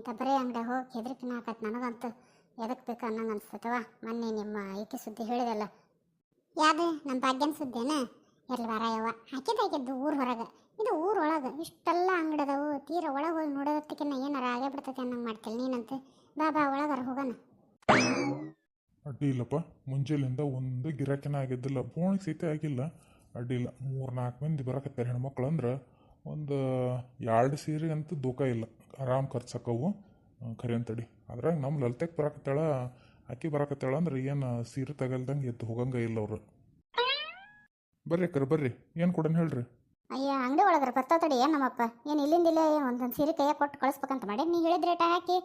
ಇಂಥ ಬರೀ ಅಂಗಡಿ ಹೋಗಿ ಹೆದರಿಕಿನ ಹಾಕತ್ ನನಗಂತೂ ಎದಕ್ಕೆ ಬೇಕು ಅನ್ನಂಗೆ ಅನ್ಸ್ತತವ ಮೊನ್ನೆ ನಿಮ್ಮ ಐಕೆ ಸುದ್ದಿ ಹೇಳಿದಲ್ಲ. ಯಾವುದು? ನಮ್ಮ ಭಾಗ್ಯನ ಸುದ್ದಿನ? ಎಲ್ಲಿ ಯಾವ ಹಾಕಿದ್ದು ಹಾಕಿದ್ದು ಊರು ಹೊರಗೆ. ಇದು ಊರೊಳಗೆ ಇಷ್ಟೆಲ್ಲ ಅಂಗಡಿ ಅದಾವು ತೀರ ಒಳಗೆ ಹೋಗಿ ನೋಡೋದಕ್ಕಿಂತ ಏನಾರ ಆಗೇ ಬಿಡ್ತೈತೆ ಅನ್ನಂಗೆ ಮಾಡ್ತೀನಿ ನೀನಂತೆ. ಬಾ ಬಾ, ಒಳಗಾರ ಹೋಗೋಣ. ಅಡ್ಡಿ ಇಲ್ಲಪ್ಪ. ಮುಂಜಾನೆಯಿಂದ ಒಂದು ಗಿರಾಕಿನ ಆಗಿದ್ದಿಲ್ಲ. ಫೋನಿಗೆ ಸೀತೆ ಆಗಿಲ್ಲ. ಅಡ್ಡಿಲ್ಲ ಮೂರು ನಾಲ್ಕು ಮಂದಿ ಬರಕತ್ತಾರೆ ಹೆಣ್ಮಕ್ಳು ಅಂದ್ರೆ ಒಂದು ಎರಡು ಸೀರೆ ಅಂತೂ ದೂಕ ಇಲ್ಲ. ಆರಾಮ್ ಖರ್ಚಾಕವು ಖರೆ ಅಂತಡಿ ಅದ್ರಾಗ ನಮ್ಮ ಲಲಿತೆಗೆ ಬರಕತ್ತಾಳ ಆಕೆ ಬರಕತ್ತಾಳ ಅಂದ್ರೆ ಏನು ಸೀರೆ ತಗಲ್ದಂಗೆ ಎದ್ದು ಹೋಗಂಗ ಇಲ್ಲ ಅವರು. ಬರ್ರಿ ಅಕ್ಕರ ಬರ್ರಿ. ಏನು ಕೊಡೋಣ ಹೇಳ್ರಿ? ಅಯ್ಯ ಅಂಗಡಿ ಒಳಗರ ಬರ್ತಾವ ತಡಿ ಏನು ನಮ್ಮಪ್ಪ? ಏನು ಇಲ್ಲಿಂದ ಇಲ್ಲ ಒಂದೊಂದು ಸೀರೆ ಕೈಯಾಗ ಕೊಟ್ಟು ಕಳಿಸ್ಬೇಕಂತ ಮಾಡಿ ನೀ ಹೇಳಿದ ರೇಟ ಹಾಕಿ?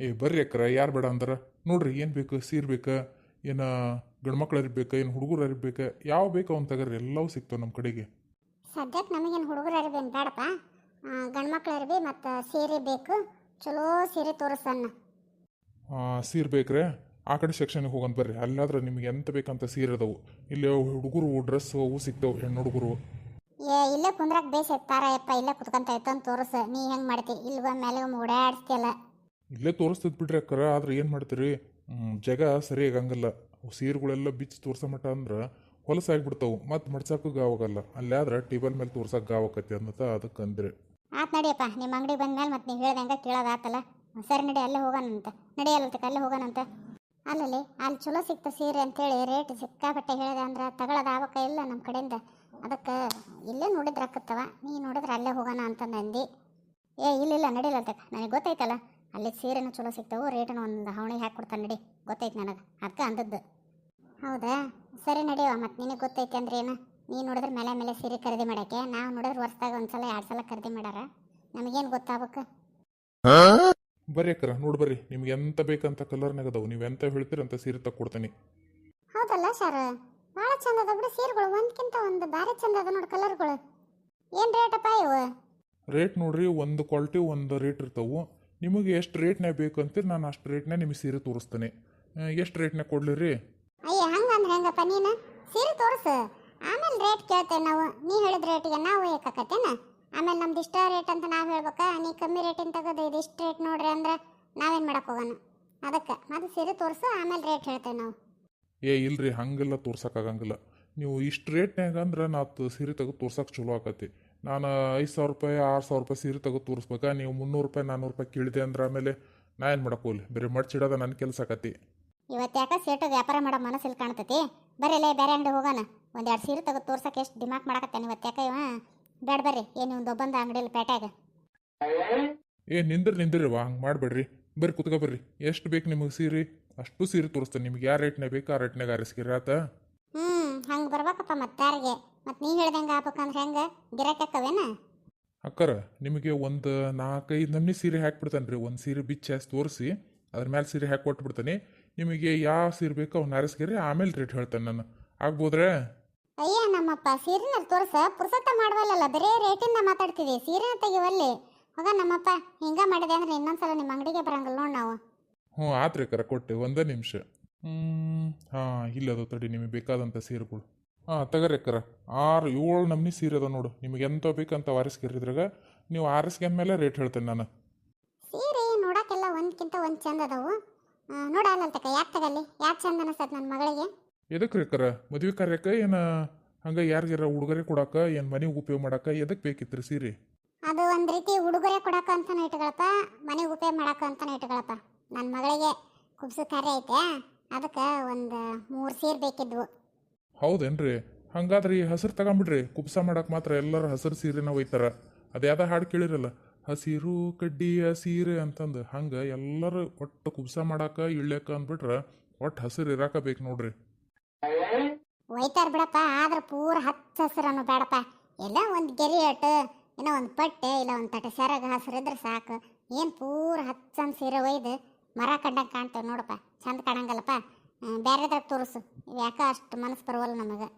ಏ ಬರ್ರಿ ಅಕ್ಕರ ಯಾರು ಬೇಡ ಅಂದ್ರೆ. ನೋಡ್ರಿ ಏನು ಬೇಕು? ಸೀರೆ ಬೇಕಾ? ಏನು ಗಂಡ್ಮಕ್ಳು ಬೇಕಾ? ಏನು ಹುಡುಗರು ಬೇಕಾ? ಯಾವ ಬೇಕು ಅವ್ನು ತಗರ್ರಿ ಎಲ್ಲವೂ ಸಿಗ್ತಾವೆ ನಮ್ಮ ಕಡೆಗೆ. ಸದ್ಯಕ್ಕೆ ನಮಗೇನು ಹುಡುಗರು ಏನು ಬೇಡಪ್ಪ. ಗಂಡು ಮಕ್ಳು ಅರಿವಿ ಮತ್ತು ಸೀರೆ ಬೇಕು. ಚಲೋ ಸೀರೆ ತೋರಿಸನ್ನ ಸೀರೆ ಬೇಕ್ರೆ? ಆ ಕಡೆ ಸೆಕ್ಷನ್ಗೆ ಹೋಗಂತ ಬರ್ರಿ. ಅಲ್ಲಾದ್ರೆ ನಿಮ್ಗೆ ಎಂತ ಬೇಕಂತ ಸೀರೆ ಅದಾವು. ಇಲ್ಲಿ ಹುಡುಗರು ಡ್ರೆಸ್ ಅವು ಸಿಗ್ತಾವೆ ಹೆಣ್ಣು ಹುಡುಗರು ಏ ಇಲ್ಲೇ ಕುಂದ್ರಾಕ್ ಬೇಸ್ ಎತ್ತಾರ ಯಪ್ಪ. ಇಲ್ಲೇ ಕುತ್ಕೊಂತ ಐತಂತ ತೋರಿಸ. ನೀ ಹೆಂಗ್ ಮಾಡ್ತಿ? ಇಲ್ಲಿ ಮೇಲೆ ಒಮ್ಮೆ ಓಡಾಡಿಸ್ತಿಯಲ್ಲ. ಇಲ್ಲೇ ತೋರಿಸ್ತದ್ ಬಿಡ್ರಿ ಅಕ್ಕರ. ಆದ್ರೆ ಏನು ಮಾಡ್ತೀರಿ? ಜಗ ಸರಿಯಾಗಂಗಲ್ಲ ಸೀರೆಗಳೆಲ್ಲ ಬಿಚ್ಚಿ ತೋರ್ಸೋ ಮಟ್ಟ ಅಂದ್ರೆ ಹೊಲಸಾಗ್ಬಿಡ್ತಾವು ಮತ್ತು ಮಡ್ಸಕ್ಕೂ ಗಾವಾಗಲ್ಲ ಅಲ್ಲಾದ್ರೆ ಟೇಬಲ್ ಮೇಲೆ ತೋರ್ಸಕ್ಕೆ ಗಾವಾಕತಿ ಅನ್ನತ ಅದಕ್ಕೆ ಅಂದ್ರೆ. ಆತ್ ನಡಿಯಪ್ಪ ನಿಮ್ಮ ಅಂಗಡಿ ಬಂದ್ಮೇಲೆ ಮತ್ತೆ ನೀವು ಹೇಳ್ದಂಗೆ ಕೇಳೋದಾತಲ್ಲ. ಸರಿ ನಡಿ ಅಲ್ಲೇ ಹೋಗೋಣಂತ. ನಡೆಯಲ್ಲತಕ್ಕ ಅಲ್ಲೇ ಹೋಗೋಣಂತ. ಅಲ್ಲಲ್ಲಿ ಅಲ್ಲಿ ಚಲೋ ಸಿಕ್ತ ಸೀರೆ ಅಂತೇಳಿ ರೇಟ್ ಸಿಕ್ಕಾಪಟ್ಟೆ ಹೇಳಿದೆ ಅಂದ್ರೆ ತಗೊಳ್ಳೋದು ಆವಕ ಇಲ್ಲ ನಮ್ಮ ಕಡೆಯಿಂದ. ಅದಕ್ಕೆ ಇಲ್ಲೇ ನೋಡಿದ್ರೆ ಹಾಕತ್ತವ ನೀ ನೋಡಿದ್ರೆ ಅಲ್ಲೇ ಹೋಗೋಣ ಅಂತ ನಂದಿ. ಏ, ಇಲ್ಲ ಅಂತ ನನಗೆ ಗೊತ್ತೈತಲ್ಲ, ಅಲ್ಲಿ ಸೀರೆನೂ ಚಲೋ ಸಿಗ್ತಾವು ರೇಟನ್ನು ಒಂದು ಹಾವಣಿಗೆ ಹಾಕಿ ಕೊಡ್ತಾನೆ ನಡಿ. ಗೊತ್ತೈತೆ ನನಗೆ. ಅದಕ್ಕೆ ಅಂದದ್ದು. ಹೌದಾ? ಸರಿ ನಡೆಯುವ ಮತ್ತು ನಿನಗೆ ಗೊತ್ತೈತೆ ಅಂದ್ರೆ ಏನು? ನೀನು ನೋಡಿದ್ರೆ ಮೇಲೆ ಮೇಲೆ ಸೀರೆ ಖರೀದಿ ಮಾಡೋಕ್ಕೆ. ನಾವು ನೋಡಿದ್ರೆ ವರ್ಷದಾಗ ಒಂದು ಸಲ ಎರಡು ಸಲ ಖರೀದಿ ಮಾಡ್ಯಾರ ನಮಗೇನು ಗೊತ್ತಾಗಬೇಕು? ಬರ್ರಿ ಅಕ್ಕರ ನೋಡಿ ಬರ್ರಿ. ನಿಮ್ಗೆ ಎಂತ ಬೇಕಂತ ಕಲರ್ನಾಗ ಅದಾವು. ನೀವು ಎಂತ ಹೇಳ್ತೀರ ಅಂತ ಸೀರೆ ತಕ್ಕೊಡ್ತೀನಿ ಹೌದಲ್ಲ ಸರ್ ಭಾಳ ಚಂದ ಅದ ಬಿಡು ಸೀರೆಗಳು. ಒಂದ್ಕಿಂತ ಒಂದು ಭಾರಿ ಚಂದ ಅದ ನೋಡಿ ಕಲರ್ಗಳು ಏನು ರೇಟಪ್ಪ ಇವು? ರೇಟ್ ನೋಡ್ರಿ ಒಂದು ಕ್ವಾಲಿಟಿ ಒಂದು ರೇಟ್ ಇರ್ತಾವು. ನಿಮಗೆ ಎಷ್ಟು ರೇಟ್ನಾಗ ಬೇಕು ಅಂತೀರಿ ನಾನು ಅಷ್ಟು ರೇಟ್ನಾಗ ನಿಮಗೆ ಸೀರೆ ತೋರಿಸ್ತೇನೆ. ಎಷ್ಟು ರೇಟ್ನಾಗ ಕೊಡ್ಲಿ ರೀ ಅಯ್ಯ ಹೆಂಗಪ್ಪ ನೀನು? ಸೀರೆ ತೋರಿಸು. ಆಮೇಲೆ ರೇಟ್ ಕೇಳ್ತೇವೆ ನಾವು. ನೀ ಹೇಳಿದ ರೇಟಿಗೆ ನಾವು ಏಕಾಕತ್ತೇನ? ಆಮೇಲೆ ನಮ್ದು ಇಷ್ಟ ರೇಟ್ ಅಂತ ನಾವು ಹೇಳ್ಬೇಕಾ? ನೀ ಕಮ್ಮಿ ರೇಟಿನ ತಗೋದು, ಇದು ಇಷ್ಟು ರೇಟ್ ನೋಡ್ರಿ ಅಂದ್ರೆ ನಾವೇನು ಮಾಡಕ್ಕೆ ಹೋಗೋಣ? ಅದಕ್ಕೆ ಮತ್ತೆ ಸೀರೆ ತೋರಿಸು, ಆಮೇಲೆ ರೇಟ್ ಹೇಳ್ತೇವೆ ನಾವು. ಏ, ಇಲ್ರಿ, ಹಂಗೆಲ್ಲ ತೋರ್ಸಕ್ಕಾಗಂಗಿಲ್ಲ ನೀವು ಇಷ್ಟು ರೇಟ್ನ್ಯಾಗ ಅಂದ್ರೆ ನಾವು ಸೀರೆ ತೆಗೆದು ತೋರ್ಸಕ್ಕೆ ಚಲೋ ಆಕತಿ ನಾನು ಐದು ಸಾವಿರ ರೂಪಾಯಿ, ಆರು ಸಾವಿರ ರೂಪಾಯಿ ಸೀರೆ ತೆಗೆದು ತೋರಿಸ್ಬೇಕಾ? ನೀವು ಮುನ್ನೂರು ರೂಪಾಯಿ ನಾನ್ನೂರು ರೂಪಾಯಿ ಕೇಳಿದೆ ಅಂದ್ರೆ ಆಮೇಲೆ ನಾ ಏನು ಮಾಡಕ್ಕೆ ಹೋಗಲಿ? ಬೇರೆ ಮಡ್ಚಿಡೋದ ನನ್ನ ಕೆಲಸ ಆಕತಿ ಇವತ್ತು ಯಾಕೆ ಸೇಟು ವ್ಯಾಪಾರ ಮಾಡೋ ಮನಸ್ಸಿಲ್ಲಿ ಕಾಣ್ತತಿ? ಬರೀಲೇ ಬೇರೆ ಅಂಗಡಿ ಹೋಗೋಣ. ಒಂದೆರಡು ಸೀರೆ ತೆಗೆದು ತೋರ್ಸಕ್ಕೆ ಎಷ್ಟು ದಿಮಾಕ್ ಮಾಡಕತ್ತೇನೆ ಇವತ್ತ್ಯಾಕ ಇವ? ಬೇಡ ಬರ್ರಿ ಏನು ಒಂದು ಒಬ್ಬಂದ ಅಂಗಡಿಯಲ್ಲಿ ಪೇಟ್ಯಾಗ. ಏ ನಿಂದ್ರಿ ನಿಂದ್ರಿ ವಾ ಹಂಗೆ ಮಾಡಬೇಡ್ರಿ. ಬರ್ರಿ ಕುತ್ಕೊ ಬರ್ರಿ. ಎಷ್ಟು ಬೇಕು ನಿಮಗೆ ಸೀರೆ? ಅಷ್ಟು ಸೀರೆ ತೋರಿಸ್ತೇನೆ ನಿಮ್ಗೆ. ಯಾವ ರೇಟ್ನಾಗ ಬೇಕು ಆ ರೇಟ್ನಾಗ ಆರಿಸ್ಕಿರಿ ಆತ? ಹ್ಞೂ ಹಂಗೆ ಬರ್ಬೇಕಪ್ಪ ಮತ್ತೆ ಯಾರಿಗೆ? ಮತ್ತು ನೀ ಹೇಳ್ದಂಗೆ ಆಗ್ಬೇಕಂದ್ರೆ ಹೆಂಗೆ? ಗಿರಾಕಕ್ಕವೇನ ಅಕ್ಕರ ನಿಮಗೆ ಒಂದು ನಾಲ್ಕೈದು ನಮ್ನಿ ಸೀರೆ ಹಾಕ್ಬಿಡ್ತಾನೆ ರೀ ಒಂದು ಸೀರೆ ಬಿಚ್ಚಿ ತೋರಿಸಿ ಅದ್ರ ಮೇಲೆ ಸೀರೆ ಹಾಕಿ ಕೊಟ್ಬಿಡ್ತಾನೆ. ನಿಮಗೆ ಯಾವ ಸೀರೆ ಬೇಕೋ ಅವ್ನ ಆರಿಸ್ಕಿರಿ ಆಮೇಲೆ ರೇಟ್ ಹೇಳ್ತೇನೆ ನಾನು. ಆಗ್ಬೋದ್ರೆ? ಅಯ್ಯ ನಮ್ಮಪ್ಪ ಸೀರೆನ ತೋರ್ಸ ಪುರ್ಸತ್ತ ಮಾಡವಲ್ಲಲ್ಲ ಬರೇ ರೇಟಿಂದ ಮಾತಾಡ್ತೀವಿ ಸೀರೆನ ತೆಗಿವಲ್ಲಿ. ಹೋಗ ನಮ್ಮಪ್ಪ ಹಿಂಗ ಮಾಡಿದೆ ಅಂದ್ರೆ ಇನ್ನೊಂದ್ಸಲ ನಿಮ್ಮ ಅಂಗಡಿಗೆ ಬರಂಗಿಲ್ಲ ನೋಡ್ ನಾವು. ಹ್ಞೂ ಆತ್ರಿ ಕರ ಕೊಟ್ಟೆ ಒಂದೇ ನಿಮಿಷ. ಹ್ಞೂ ಹಾಂ ಇಲ್ಲದು ತಡಿ ನಿಮಗೆ ಬೇಕಾದಂಥ ಸೀರೆಗಳು. ಹಾಂ ತಗರಿ ಕರ. ಆರು ಏಳು ನಮ್ನಿ ಸೀರೆ ಅದ ನೋಡು. ನಿಮಗೆ ಎಂತ ಬೇಕಂತ ಆರಿಸ್ಕಿರಿದ್ರಾಗ ನೀವು ಆರಿಸ್ಕೊಂಡ್ಮೇಲೆ ರೇಟ್ ಹೇಳ್ತೇನೆ ನಾನು. ಸೀರೆ ನೋಡಕ್ಕೆಲ್ಲ ಒಂದ್ಕಿಂತ ಒಂದು ಚಂದ ಅದಾವು. ನೋಡಲ್ಲ ತಕ ಯಾಕೆ ತಗಲ್ಲಿ ಯಾಕೆ ಚಂದ ಅನಿಸ್ತದ ನನ್ನ ಮಗಳಿಗೆ? ಎದಕ್ಕೆ ರೀ ಕರ ಮದ್ವೆ ಕಾರ್ಯಕ್ಕೆ ಏನು ಹಂಗೆ ಯಾರಿಗಾರ ಉಡುಗೊರೆ ಕೊಡಾಕ ಏನು ಮನೆಗೆ ಉಪಯೋಗ ಮಾಡಾಕ ಎದಕ್ಕೆ ಬೇಕಿತ್ತು ರೀ ಸೀರೆ? ಅದು ಒಂದು ರೀತಿ ಉಡುಗೊರೆ ಕೊಡಕ ಅಂತಾನೆ ಇಟ್ಕೊಳಪ್ಪ ಮನೆಗೆ ಉಪಯೋಗ ಮಾಡಕ ಅಂತಾನೆ ಇಟ್ಕೊಳಪ್ಪ. ನನ್ನ ಮಗಳಿಗೆ ಕುಬ್ಸು ಕಾರ್ಯ ಐತೆ ಅದಕ್ಕೆ ಒಂದು ಮೂರು ಸೀರೆ ಬೇಕಿದ್ವು. ಹೌದೇನ್ರಿ? ಹಂಗಾದ್ರೆ ಈ ಹಸಿರು ತಗೊಂಬಿಡ್ರಿ. ಕುಬ್ಸ ಮಾಡಕ್ಕೆ ಮಾತ್ರ ಎಲ್ಲರೂ ಹಸಿರು ಸೀರೆನ ಒಯ್ತಾರ. ಅದ್ಯಾವ್ದ ಹಾಡು ಕೇಳಿರಲ್ಲ? ಹಸಿರು ಕಡ್ಡಿ ಸೀರೆ ಅಂತಂದು ಹಂಗೆ ಎಲ್ಲರೂ ಒಟ್ಟು ಕುಬ್ಸ ಮಾಡಾಕ ಇಳ್ಯಾಕ ಅಂದ್ಬಿಟ್ರೆ ಒಟ್ಟು ಹಸಿರು ಇರಾಕ ಬೇಕು ನೋಡ್ರಿ. ಒಯ್ತಾರ ಬಿಡಪ್ಪ ಆದ್ರೆ ಪೂರ ಹಚ್ಚ ಹಸಿರನ್ನು ಬೇಡಪ್ಪ ಎಲ್ಲ ಒಂದು ಗೆರಿ ಅಟ್ಟು ಏನೋ ಒಂದು ಪಟ್ಟೆ ಇಲ್ಲ ಒಂದು ತಟ್ಟೆ ಸೆರಗ ಹಸಿರಿದ್ರೆ ಸಾಕು. ಏನು ಪೂರ ಹಚ್ಚನ್ ಸೀರೆ ಒಯ್ದು ಮರ ಕಂಡಂಗೆ ಕಾಣ್ತೇವೆ ನೋಡಪ್ಪ. ಚಂದ ಕಾಣಂಗಲ್ಲಪ್ಪ. ಬೇರೆದಾಗ ತೋರಿಸು. ಯಾಕೆ ಅಷ್ಟು ಮನಸ್ಸು ಬರುವಲ್ಲ ನಮಗೆ.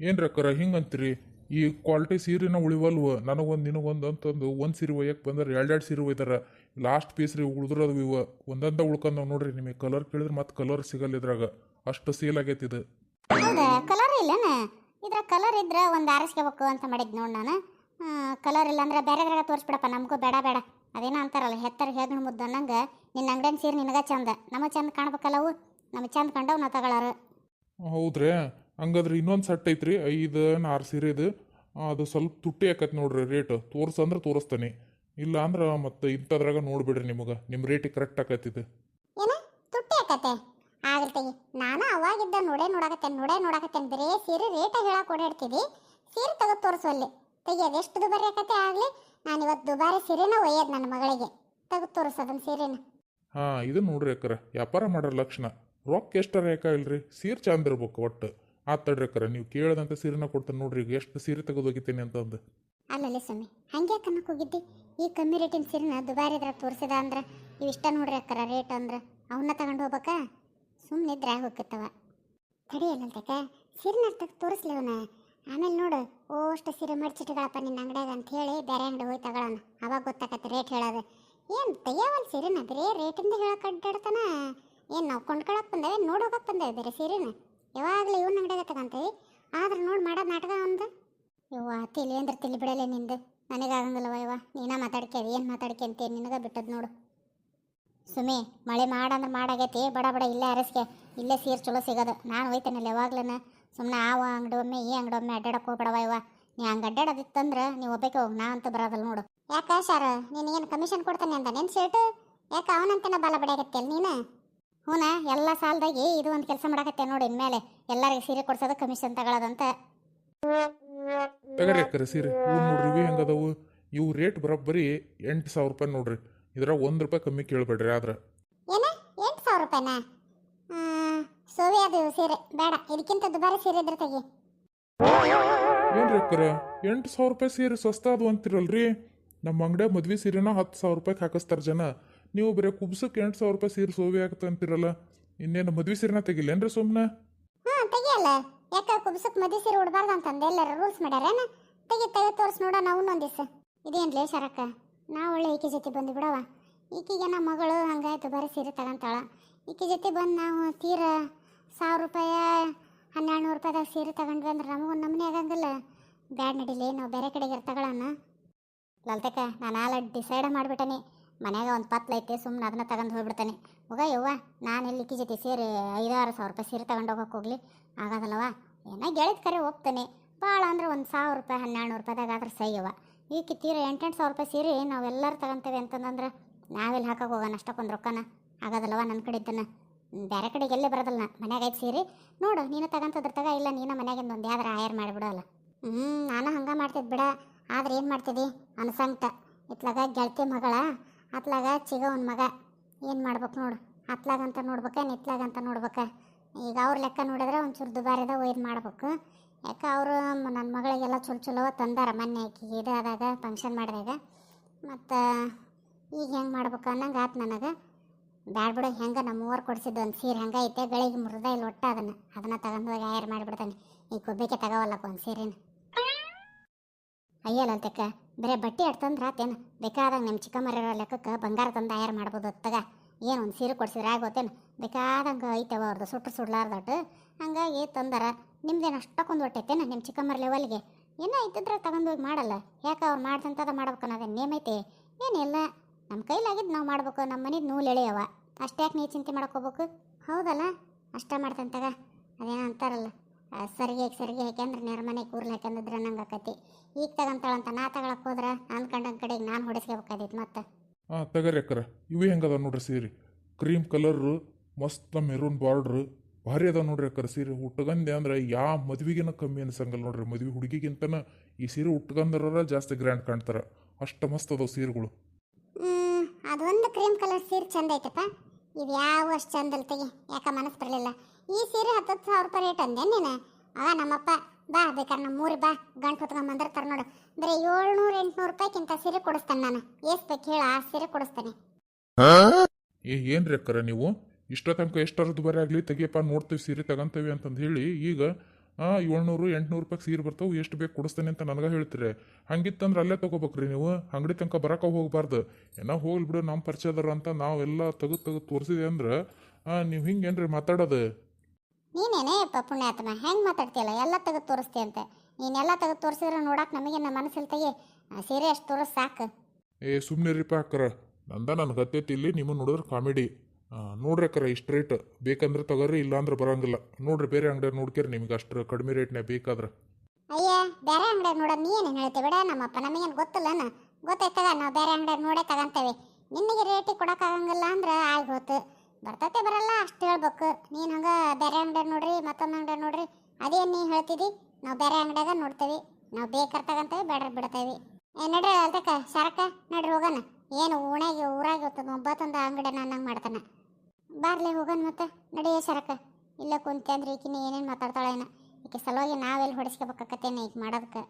ಏನ್ರಿ ಅಕ್ಕರ ಹಿಂಗಂತೀರಿ? ಈ ಕ್ವಾಲಿಟಿ ಸೀರೆನ ಉಳಿವಲ್ವ? ನನಗೊಂದು ನಿನಗೊಂದು ಅಂತಂದು ಒಂದು ಸೀರೆ ಒಯ್ಯಕ್ಕೆ ಬಂದ್ರೆ ಎರಡೆರಡು ಸೀರೆ ಒಯ್ದಾರ. ಲಾಸ್ಟ್ ಪೀಸ್ ರೀ ಉಳಿದ್ರದು ಇವ. ಒಂದಂದ ಉಳ್ಕೊಂಡವ್ ನೋಡ್ರಿ ನಿಮಗೆ. ಕಲರ್ ಕೇಳಿದ್ರೆ ಮತ್ತೆ ಕಲರ್ ಸಿಗಲ್ಲ ಇದ್ರಾಗ. ಅಷ್ಟು ಸೇಲ್ ಆಗೈತಿ ಇದು. ಹೌದಾ? ಕಲರ್ ಇಲ್ಲನ? ಇದ್ರ ಕಲರ್ ಇದ್ರೆ ಒಂದು ಆರಿಸ್ಕೋಬೇಕು ಅಂತ ಮಾಡಿದ್ ನೋಡಿ ನಾನು. ಕಲರ್ ಇಲ್ಲ ಅಂದ್ರೆ ಬೇರೆ ಬೇರೆ ತೋರಿಸ್ಬಿಡಪ್ಪ. ನಮಗೂ ಬೇಡ ಬೇಡ. ಅದೇನೋ ಅಂತಾರಲ್ಲ ಹೆತ್ತರ ಹೇಗೆ ಮುದ್ದು ಅನ್ನಂಗೆ. ನಿನ್ನ ಅಂಗಡಿನ ಸೀರೆ ನಿನಗ ಚಂದ. ನಮ್ಮ ಚಂದ ಕಾಣ್ಬೇಕಲ್ಲವು ನಮಗೆ ಚಂದ ಕಂಡವು ನಾ ತಗೊಳಾರ. ಹೌದ್ರಿ? ಹಂಗಾದ್ರೆ ಇನ್ನೊಂದು ಸೆಟ್ ಐತ್ರಿ. ಐದು ಆರು ಸೀರೆದು ಅದು ಸ್ವಲ್ಪ ತುಟ್ಟಿ ಆಕತ್ ನೋಡ್ರಿ ರೇಟ್ ತೋರಿಸಂದ್ರೆ ತೋರಿಸ್ತಾನೆ. ಇಲ್ಲ ಅಂದ್ರೆ ಮತ್ತೆ ಇಂಥದ್ರಾಗ ನೋಡ್ಬಿಡ್ರಿ ನಿಮಗೆ. ನಿಮ್ಮ ರೇಟಿಗೆ ಕರೆಕ್ಟ್ ಆಕತ್ತಿದ್ದು ಏನ? ತುಟ್ಟಿ ಆಕತೆ ಆಗಲ್ ತೆಗಿ ನಾನು ಅವಾಗಿದ್ದ ನೋಡೇ ನೋಡಾಕತ್ತೇನೆ ನೋಡೇ ನೋಡಾಕತ್ತೇನೆ ಬರೇ ಸೀರೆ ರೇಟ ಹೇಳಕ್ ಓಡಾಡ್ತಿದ್ದಿ ಸೀರೆ ತೆಗೆದು ತೋರಿಸುವಲ್ಲಿ ತೆಗಿ ಅದೆಷ್ಟು ದುಬಾರಿ ಆಕತೆ ಆಗಲಿ. ನಾನು ಇವತ್ತು ದುಬಾರಿ ಸೀರೆನ ಒಯ್ಯೋದು ನನ್ನ ಮಗಳಿಗೆ. ತೆಗೆದು ತೋರಿಸು ಅದನ್ನ ಸೀರೆನ. ಹಾಂ ಇದು ನೋಡ್ರಿ ಅಕ್ಕರ. ವ್ಯಾಪಾರ ಮಾಡ್ರ ಲಕ್ಷಣ. ರೊಕ್ಕ ಎಷ್ಟರ ಯಾಕ ಇಲ್ರಿ? ಸೀರೆ ಚಂದ ಇರ್ಬೇಕು ಒಟ್ಟು. ಆತಡ್ರಿ ಅಕ್ಕರ ನೀವು ಕೇಳದಂತ ಸೀರೆನ ಕೊಡ್ತಾನೆ ನೋಡ್ರಿ, ಈಗ ಎಷ್ಟು ಸೀರೆ ತೆಗೆದು ಅಂತ ಅಂತಂದು ಅಲ್ಲಲ್ಲ ಸ್ವಾಮಿ, ಹಂಗೆ ಕನ್ನಕ್ಕೆ ಹೋಗಿದ್ದಿ? ಈ ಕಮ್ಮಿ ರೇಟಿನ ಸೀರೆನ ದುಬಾರಿ ಇದ್ರಾಗ ತೋರಿಸಿದ ಅಂದ್ರೆ ಇವಿಷ್ಟ ನೋಡ್ರಿ ಅಕ್ಕರ ರೇಟ್ ಅಂದ್ರೆ ಅವನ್ನ ತಗೊಂಡು ಹೋಗ್ಬೇಕ? ಸುಮ್ಮನೆ ಇದ್ರೆ ಕಡಿ ತಡಿಯಲ್ಲಂತಕ ಸೀರೆನ ತೆಗೆದು ತೋರಿಸ್ಲಿವನ ಆಮೇಲೆ ನೋಡು, ಓಷ್ಟು ಸೀರೆ ಮಡ್ಚಿಟ್ಗಳಪ್ಪ ನಿನ್ನ ಅಂಗಡ್ಯಾಗ ಅಂತ ಹೇಳಿ ಬೇರೆ ಅಂಗಡಿ ಹೋಗಿ ತಗೊಳ್ಳೋಣ ಅವಾಗ ಗೊತ್ತಾಕತ್ತೆ ರೇಟ್ ಹೇಳೋದು. ಏನು ತೆಗಿಯವಲ್ಲ ಸೀರೆನ ಬರೀ ರೇಟಿಂದ ಹೇಳಕ್ಕೆ ಅಡ್ಡಾಡ್ತಾನ? ಏನು ನಾವು ಕೊಂಡ್ಕೊಳಕ್ಕೆ ಬಂದೇವೆ ನೋಡಿ ಹೋಗಕ್ಕೆ ಬಂದೇವೆ ಬೇರೆ ಸೀರೆನ? ಯಾವಾಗಲೂ ಇವನ್ನ ಅಂಗಡಿಯಾಗ ತಗೊಂತೀವಿ ಆದ್ರೆ ನೋಡಿ ಮಾಡೋದು ನಾಟಕ ಒಂದು. ಯವ್ವ, ತಿಳಿ ಅಂದ್ರೆ ತಿಳಿ ಬಿಡಲೆ ನಿಂದು. ನನಗಾಗಂಗಿಲ್ಲವ ಯವ್ವ. ನೀನ ಮಾತಾಡ್ಕೇವಿ ಏನು ಮಾತಾಡ್ಕೆ ಅಂತೀನಿ ನಿನಗೆ ಬಿಟ್ಟದ್ದು ನೋಡು. ಸುಮಿ, ಮಳೆ ಮಾಡಂದ್ರೆ ಮಾಡಾಗೈತಿ, ಬಡ ಬಡ ಇಲ್ಲೇ ಅರಸ್ಕೆ ಇಲ್ಲೇ ಸೀರೆ ಚಲೋ ಸಿಗೋದು. ನಾನು ಹೋಯ್ತೇನಲ್ಲ ಯಾವಾಗ್ಲೂ ಸುಮ್ಮನೆ ಆವ ಅಂಗಡಿ ಒಮ್ಮೆ, ಈ ಅಂಗಡಿ ಒಮ್ಮೆ ಅಡ್ಡಾಡಕ್ಕೆ ಹೋಗ್ಬೇಡವ ಯವ್ವ. ನೀ ಹಂಗೆ ಅಡ್ಡಾಡೋದಿತ್ತಂದ್ರೆ ನೀವು ಒಬ್ಬಕ್ಕೆ ಹೋಗಿ, ನಾ ಅಂತ ಬರೋದಲ್ಲ ನೋಡು. ಯಾಕ ನೀನು ಏನು ಕಮಿಷನ್ ಕೊಡ್ತಾನೆ ಅಂತ ನೆನ್ಸಿಟ್ಟು ಯಾಕೆ ಅವನಂತನ ಬಲ ಅಲ್ಲಿ ನೀನು? ಹೂನ ಎಲ್ಲ ಸಾಲದಾಗಿ ಇದು ಒಂದು ಕೆಲಸ ಮಾಡಕತ್ತೆ ನೋಡಿ ಇನ್ಮೇಲೆ. ಎಲ್ಲರಿಗೆ ಸೀರೆ ಕೊಡ್ಸೋದು ಕಮಿಷನ್ ತಗೊಳ್ಳೋದಂತ ತಗರಿ ಅಕ್ಕರ ಸೀರೆ. ಇವು ನೋಡ್ರಿ ಇವು ಹೆಂಗದವು? ಇವು ರೇಟ್ ಬರೋಬ್ಬರಿ ಎಂಟು ಸಾವಿರ ರೂಪಾಯಿ ನೋಡ್ರಿ. ಇದ್ರಾಗ ಒಂದು ರೂಪಾಯಿ ಕಮ್ಮಿ ಕೇಳಬೇಡ್ರಿ ಆದ್ರೆ. ಏನ? ಎಂಟು ಸಾವಿರ ರೂಪಾಯಿನಾ? ಸೋವಿ ಅದು ಸೀರೆ. ಬೇಡ ಇದಕ್ಕಿಂತ ದುಬಾರಿ ಸೀರೆ ಇದ್ರೆ ತೆಗಿ. ಏನ್ರಿ ಅಕ್ಕರ? ಎಂಟು ಸಾವಿರ ರೂಪಾಯಿ ಸೀರೆ ಸಸ್ತ ಅದು ಅಂತಿರಲ್ರಿ. ನಮ್ಮ ಅಂಗಡಿಯ ಮದ್ವೆ ಸೀರೆನ ಹತ್ತು ಸಾವಿರ ರೂಪಾಯಿಗೆ ಹಾಕಿಸ್ತಾರೆ ಜನ. ನೀವು ಬರೀ ಕುಬ್ಸಕ್ಕೆ ಎಂಟು ಸಾವಿರ ರೂಪಾಯಿ ಸೀರೆ ಸೋವಿ ಅಂತಿರಲ್ಲ, ಇನ್ನೇನು ಮದ್ವೆ ಸೀರೆನ ತೆಗಿಲೇನ್ರಿ ಸುಮ್ಮನೆ ಹಾ, ತೆಗಿಯಲ್ಲ. ಯಾಕೆ ಕುಬ್ಸಕ್ಕೆ ಮದಿ ಸೀರೆ ಉಡಬಾರ್ದು ಅಂತಂದು, ಎಲ್ಲರ ರೂಲ್ಸ್ ಮಾಡ್ಯಾರೇನ ತೆಗಿ ತೆಗಿ, ತೋರಿಸ್ ನೋಡ ನಾವು ಇದೇನು ಲೇ ಶರಕ್ಕ ನಾ ಒಳ್ಳೆ ಈಕೆ ಜೊತೆ ಬಂದು ಬಿಡವ ಈಕಿಗೆ ನಮ್ಮ ಮಗಳು ಹಂಗೆ ದುಬಾರಿ ಸೀರೆ ತಗೊಂತಾಳ. ಈಕೆ ಜೊತೆ ಬಂದು ನಾವು ಸೀರೆ ಸಾವಿರ ರೂಪಾಯಿ ಹನ್ನೆರಡು ನೂರು ರೂಪಾಯಿದಾಗ ಸೀರೆ ತಗೊಂಡ್ವಿ ಅಂದ್ರೆ ನಮಗೊಂದು ನಮ್ಮನೆ ಆಗಂಗಿಲ್ಲ ಬ್ಯಾಡ್ ನಡಿಲಿ, ನಾವು ಬೇರೆ ಕಡೆಗೆ ತಗೊಳ್ಳೋಣ ಲಲ್ತಕ್ಕ, ನಾನು ಆಲ ಡಿಸೈಡ್ ಮಾಡಿಬಿಟ್ಟನಿ. ಮನ್ಯಾಗ ಒಂದು ಪತ್ಲ ಐತೆ ಸುಮ್ಮನೆ ಅದನ್ನ ತಗೊಂಡು ಹೋಗ್ಬಿಡ್ತಾನೆ. ಹೋಗ ಯವ್ವ, ನಾನು ಎಲ್ಲಿ ಇಕ್ಕಿ ಜೊತೆ ಸೇರಿ ಐದಾರು ಸಾವಿರ ರೂಪಾಯಿ ಸೀರೆ ತಗೊಂಡು ಹೋಗಕ್ಕೆ ಹೋಗ್ಲಿ? ಆಗೋದಲ್ಲವ ಏನೋ ಗೆಳೆದ ಕರೆ ಹೋಗ್ತಾನೆ ಭಾಳ ಅಂದ್ರೆ ಒಂದು ಸಾವಿರ ರೂಪಾಯಿ ಹನ್ನೆರಡು ನೂರು ರೂಪಾಯಿದಾಗ ಆದ್ರೆ ಈ ಈಕಿ ತೀರ ಎಂಟೆಂಟು ಸಾವಿರ ರೂಪಾಯಿ ಸೀರೆ ನಾವೆಲ್ಲರೂ ತಗೊಂತೇವೆ ಅಂತಂದ್ರೆ ನಾವಿಲ್ಲಿ ಹಾಕಕ್ಕೆ ಹೋಗೋಣ, ಅಷ್ಟಕ್ಕೊಂದು ರೊಕ್ಕನ? ಆಗೋದಲ್ಲವ ನನ್ನ ಕಡೆ ಇದ್ದನ ಬೇರೆ ಕಡೆಗೆ ಎಲ್ಲೇ ಬರೋದಲ್ಲ ಮನ್ಯಾಗ ಸೀರೆ? ನೋಡು, ನೀನು ತಗೊಂತದ್ರ ತಗ, ಇಲ್ಲ ನೀನು ಮನ್ಯಾಗಿಂದ ಒಂದು ಯಾವ್ದಾರ ಆಯರ್ ಮಾಡಿಬಿಡೋಲ್ಲ. ಹ್ಞೂ ನಾನು ಹಂಗೆ ಮಾಡ್ತಿದ್ದು ಬಿಡ. ಆದ್ರೆ ಏನು ಮಾಡ್ತಿದ್ದಿ ಅನ್ಸಂಗ್ತ ಇತ್ಲಾಗ ಗೆಳತಿ ಮಗಳ. ಅತ್ಲಾಗ ಚಿಗವನ ಮಗ. ಏನು ಮಾಡ್ಬೇಕು ನೋಡು. ಅತ್ಲಾಗಂತ ನೋಡ್ಬೇಕ, ನಿತ್ಲಾಗಂತ ನೋಡ್ಬೇಕ. ಈಗ ಅವ್ರ ಲೆಕ್ಕ ನೋಡಿದ್ರೆ ಒಂಚೂರು ದುಬಾರಿದ ಒಯ್ದು ಮಾಡ್ಬೇಕು. ಯಾಕೆ ಅವರು ನನ್ನ ಮಗಳಿಗೆಲ್ಲ ಚಲೋ ಚಲೋ ತಂದಾರ ಮೊನ್ನೆ ಆಕಿಗೆ. ಇದು ಆದಾಗ ಫಂಕ್ಷನ್ ಮಾಡಿದಾಗ. ಮತ್ತು ಈಗ ಹೆಂಗೆ ಮಾಡ್ಬೇಕು ಅನ್ನಂಗೆ ಆತು ನನಗೆ. ಬ್ಯಾಡ ಬಿಡೋ, ಹೆಂಗೆ ನಮ್ಮ ಮೂವರು ಕೊಡಿಸಿದ್ದು ಒಂದು ಸೀರೆ ಹಂಗೆ ಐತೆ ಗಳಿಗೆ ಮುರಿದ ಇಲ್ಲಿ ಒಟ್ಟ ಅದನ್ನು. ಅದನ್ನು ತಗೊಂಡು ಹೋಗಿ ಯಾರು ಮಾಡಿಬಿಡ್ತಾನೆ. ಈಗ ಕೊಬ್ಬಿಗೆ ತಗೋವಲ್ಲಪ್ಪ ಒಂದು ಸೀರೆನ. ಅಯ್ಯಲ್ಲ ತೆಕ್ಕ ಬರೀ ಬಟ್ಟೆ ಅಡ್ತಂದ್ರೆ ಆತೇನು ಬೇಕಾದಾಗ ನಿಮ್ಮ ಚಿಕ್ಕಮ್ಮರ ಲೆಕ್ಕಕ್ಕೆ ಬಂಗಾರ ತಂದು ತಯಾರು ಮಾಡ್ಬೋದು ತಗ ಏನು ಒಂದು ಸೀರೆ ಕೊಡ್ಸಿದ್ರೆ ಆಗೋತೇನು? ಬೇಕಾದಂಗೆ ಐತವ ಅವ್ರದ್ದು ಸುಟ್ಟು ಸುಡ್ಲಾರ್ದಟ್ಟು ಹಂಗಾಗಿ ತಂದಾರ. ನಿಮ್ದೇನು ಅಷ್ಟಕ್ಕೊಂದು ಹೊಟ್ಟೈತೇನು ನಿಮ್ಮ ಚಿಕ್ಕಮ್ಮರ ಲೆವೆಲ್ಗೆ ಏನೋ ಇದ್ದಿದ್ರೆ ತಗೊಂಡು ಹೋಗಿ ಮಾಡಲ್ಲ. ಯಾಕೆ ಅವ್ರು ಮಾಡ್ದಂಥದ್ದು ಮಾಡ್ಬೇಕು ಅನ್ನೋದೇನು ನೇಮ್ ಐತೆ? ಏನಿಲ್ಲ ನಮ್ಮ ಕೈಲಾಗಿದ್ದು ನಾವು ಮಾಡ್ಬೇಕು. ನಮ್ಮ ಮನೇದು ನೂಲು ಎಳೆಯವ. ಅಷ್ಟ್ಯಾಕೆ ನೀ ಚಿಂತೆ ಮಾಡ್ಕೋಬೇಕು ಹೌದಲ್ಲ? ಅಷ್ಟ ಮಾಡ್ತಂತಾಗ? ತಗ ಅದೇನೋ ಅಂತಾರಲ್ಲ. ಸರಿಗೆ ಸರಿಗೆ ಹಾಕ್ಯಂದ್ರೆ ನೆರ ಮನೆ ಕೂರ್ಲ ಹಾಕ್ಯಂದಿದ್ರೆ ನಂಗೆ ಆಕತಿ. ಈಗ ತಗೊಂತಾಳಂತ ನಾ ತಗೊಳಕ್ ಹೋದ್ರೆ ಅನ್ಕೊಂಡಂಗೆ ಕಡೆಗೆ ನಾನು ಹೊಡಿಸ್ಕೋಬೇಕಾದಿತ್ತು ಮತ್ತೆ. ಹಾಂ ತಗರಿ ಅಕ್ಕರ ಇವು ಹೆಂಗದ ನೋಡ್ರಿ ಸೀರೆ? ಕ್ರೀಮ್ ಕಲರು ಮಸ್ತ್ ಮೆರೂನ್ ಬಾರ್ಡ್ರು ಭಾರಿ ಅದ ನೋಡ್ರಿ ಅಕ್ಕರ ಸೀರೆ. ಉಟ್ಕಂದೆ ಅಂದ್ರೆ ಯಾವ ಮದುವೆಗಿನ ಕಮ್ಮಿ ಅನ್ಸಂಗಲ್ಲ ನೋಡ್ರಿ. ಮದುವೆ ಹುಡುಗಿಗಿಂತನ ಈ ಸೀರೆ ಉಟ್ಕಂದ್ರ ಜಾಸ್ತಿ ಗ್ರ್ಯಾಂಡ್ ಕಾಣ್ತಾರ. ಅಷ್ಟು ಮಸ್ತ್ ಅದಾವ ಸೀರೆಗಳು. ಅದೊಂದು ಕ್ರೀಮ್ ಕಲರ್ ಸೀರೆ ಚಂದ ಐತಪ್ಪ. ಇದು ಯಾವ ಅಷ್ಟು ಚಂದ ಯಾಕ ಮನಸ್ಸು ಬರಲಿಲ್ಲ. ಈ ಸೀರೆ ಹತ್ತತ್ತು ಸಾವಿರ ರೂಪಾಯಿ ರೇಟ್ ಅಂದೆ ನೀನು? ಆಗ ನಮ್ಮಪ್ಪ ಬಾ ಬೇಕಾದ್ರೆ ನಮ್ಮ ಊರಿಗೆ ಬಾ ಗಂಟು ಹೊತ್ಕೊಂಬಂದಿರ್ತಾರೆ ನೋಡು. ಬರೀ ಏಳ್ನೂರು ಎಂಟುನೂರು ರೂಪಾಯಿಕ್ಕಿಂತ ಸೀರೆ ಕೊಡಿಸ್ತಾನೆ ನಾನು. ಎಷ್ಟು ಬೇಕು ಹೇಳ ಆ ಸೀರೆ ಕೊಡಿಸ್ತಾನೆ. ಏ ಏನ್ರಿ ಅಕ್ಕರ ನೀವು? ಇಷ್ಟೋ ತನಕ ಎಷ್ಟರ ದುಬಾರಿ ಆಗಲಿ ತೆಗಿಯಪ್ಪ ನೋಡ್ತೀವಿ ಸೀರೆ ತಗೊಂತೀವಿ ಅಂತಂದು ಹೇಳಿ ಈಗ ಹಾಂ ಏಳ್ನೂರು ಎಂಟ್ನೂರು ರೂಪಾಯಿ ಸೀರೆ ಬರ್ತಾವೆ ಎಷ್ಟು ಬೇಕು ಕೊಡಿಸ್ತಾನೆ ಅಂತ ನನಗೆ ಹೇಳ್ತೀರಿ. ಹಂಗಿತ್ತಂದ್ರೆ ಅಲ್ಲೇ ತೊಗೋಬೇಕ್ರಿ ನೀವು. ಅಂಗಡಿ ತನಕ ಬರಕ್ಕೆ ಹೋಗಬಾರ್ದು. ಏನೋ ಹೋಗ್ಲಿ ಬಿಡು ನಮ್ಮ ಪರಿಚಯದವ್ರು ಅಂತ ನಾವೆಲ್ಲ ತೆಗೆದು ತೆಗೆದು ತೋರಿಸಿದೆ ಅಂದ್ರೆ ನೀವು ಹಿಂಗೆ ಏನ್ರಿ ಮಾತಾಡೋದು? ನೀನೇನೇ ಯಪ್ಪ ಪುಣ್ಯಾತ್ಮ ಹೆಂಗೆ ಮಾತಾಡ್ತೀಯಲ್ಲ? ಎಲ್ಲ ತೆಗೆದು ತೋರಿಸ್ತೀಯ ಅಂತ. ನೀನೆಲ್ಲ ತೆಗೆದು ತೋರಿಸಿದ್ರೆ ನೋಡಕ್ಕೆ ನಮಗೆ ನಮ್ಮ ಮನಸ್ಸಲ್ಲಿ ತೆಗಿ ಆ ಸೀರೆ ಅಷ್ಟು ತೋರಿಸ್ ಸಾಕು. ಏ ಸುಮ್ಮನೆ ರೀಪ ಅಕ್ಕರ. ನಂದ ನನ್ನ ಗತ್ತೈತಿ ಇಲ್ಲಿ ನಿಮ್ಮ ನೋಡಿದ್ರೆ ಕಾಮಿಡಿ. ನೋಡ್ರಿ ಅಕ್ಕರ ಇಷ್ಟು ರೇಟ್. ಬೇಕಂದ್ರೆ ತಗೋರಿ ಇಲ್ಲಾಂದ್ರೆ ಬರಂಗಿಲ್ಲ. ನೋಡ್ರಿ ಬೇರೆ ಅಂಗಡಿ ನೋಡ್ಕೇರಿ ನಿಮ್ಗೆ ಅಷ್ಟು ಕಡಿಮೆ ರೇಟ್ನೇ ಬೇಕಾದ್ರೆ. ಅಯ್ಯ ಬೇರೆ ಅಂಗಡಿ ನೋಡೋದು ನೀ ಏನೇನು ಹೇಳ್ತೀವಿ ಬಿಡ? ನಮ್ಮಪ್ಪ ನಮಗೇನು ಗೊತ್ತಿಲ್ಲನ ಗೊತ್ತಾಯ್ತದ? ನಾವು ಬೇರೆ ಅಂಗಡಿ ನೋಡೇ ತಗೊಂತೇವೆ. ನಿನಗೆ ರೇಟಿಗೆ ಕೊಡೋಕ್ಕಾಗಂಗಿಲ್ಲ ಅಂದ್ರೆ ಆಗಿ ಹೋತು. ಬರ್ತೈತೆ ಬರಲ್ಲ, ಅಷ್ಟು ಹೇಳ್ಬೇಕು. ನೀನು ಹಂಗೆ ಬೇರೆ ಅಂಗಡಿ ನೋಡ್ರಿ, ಮತ್ತೊಂದು ಅಂಗಡಿ ನೋಡ್ರಿ. ಅದೇನು ನೀ ಹೇಳ್ತಿದ್ದಿ ನಾವು ಬೇರೆ ಅಂಗಡಿಯಾಗ ನೋಡ್ತೇವೆ. ನಾವು ಬೇಕಾರ್ ತಗಂತೇವೆ ಬೇಡ್ರ ಬಿಡ್ತೇವೆ. ನಡ್ರಿ ಅಲ್ತಕ್ಕ ಸರಕ ನಡ್ರಿ ಹೋಗೋಣ. ಏನು ಊಣಾಗಿ ಊರಾಗಿ ಒಂಬತ್ತೊಂದು ಅಂಗಡಿ ನನ್ನಂಗೆ ಮಾಡ್ತಾನೆ. ಬಾರ್ಲಿ ಹೋಗೋಣ ಮತ್ತೆ. ನಡಿ ಸರಕ ಇಲ್ಲ ಕುಂತೆ ಅಂದ್ರೆ ಈಕಿನ ಏನೇನು ಮಾತಾಡ್ತಾಳೇನ. ಈಕೆ ಸಲುವಾಗಿ ನಾವೆಲ್ಲಿ ಹೊಡಿಸ್ಕೋಬೇಕಾಕತ್ತೇನೆ ಈಗ ಮಾಡೋದಕ್ಕೆ.